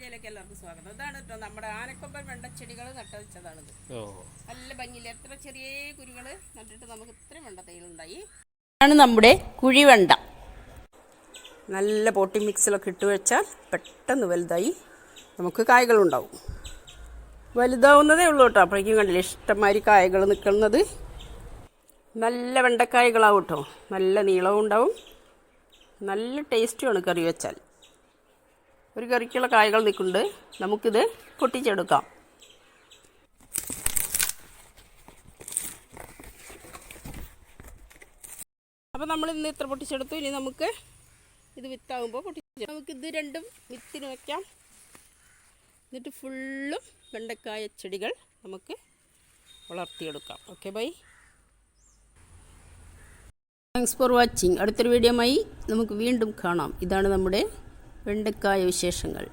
വീഡിയോയിലേക്ക് എല്ലാവർക്കും സ്വാഗതം. ഇതാണ് കേട്ടോ നമ്മുടെ ആനക്കൊമ്പൻ വെണ്ടച്ചെടികൾ നട്ടു വെച്ചതാണിത് നല്ല ഭംഗിയില്ല എത്ര ചെറിയ കുരുകൾ നട്ടിട്ട് നമുക്ക് ഇത്രയും വെണ്ട തൈകളുണ്ടായി. ആണ് നമ്മുടെ കുഴിവെണ്ട. നല്ല പോട്ടി മിക്സിലൊക്കെ ഇട്ട് വെച്ചാൽ പെട്ടെന്ന് വലുതായി നമുക്ക് കായ്കളുണ്ടാവും. വലുതാവുന്നതേ ഉള്ളൂ കേട്ടോ അപ്പോഴേക്കും കണ്ടില്ല ഇഷ്ടംമാതിരി കായകൾ നിൽക്കുന്നത്. നല്ല വെണ്ടക്കായകളാവും കേട്ടോ നല്ല നീളവും ഉണ്ടാവും. നല്ല ടേസ്റ്റുമാണ് കറി വെച്ചാൽ. ഒരു കറിക്കുള്ള കായകൾ നിൽക്കുന്നുണ്ട്. നമുക്കിത് പൊട്ടിച്ചെടുക്കാം. അപ്പോൾ നമ്മൾ ഇന്ന് ഇത്ര പൊട്ടിച്ചെടുത്തു. ഇനി നമുക്ക് ഇത് വിത്താകുമ്പോൾ നമുക്ക് ഇത് രണ്ടും വിത്തിന് വയ്ക്കാം എന്നിട്ട് ഫുള്ളും വെണ്ടക്കായ ചെടികൾ നമുക്ക് വളർത്തിയെടുക്കാം. Okay bye thanks for watching അടുത്തൊരു വീഡിയോമായി നമുക്ക് വീണ്ടും കാണാം. ഇതാണ് നമ്മുടെ വെണ്ടക്കായ വിശേഷങ്ങൾ.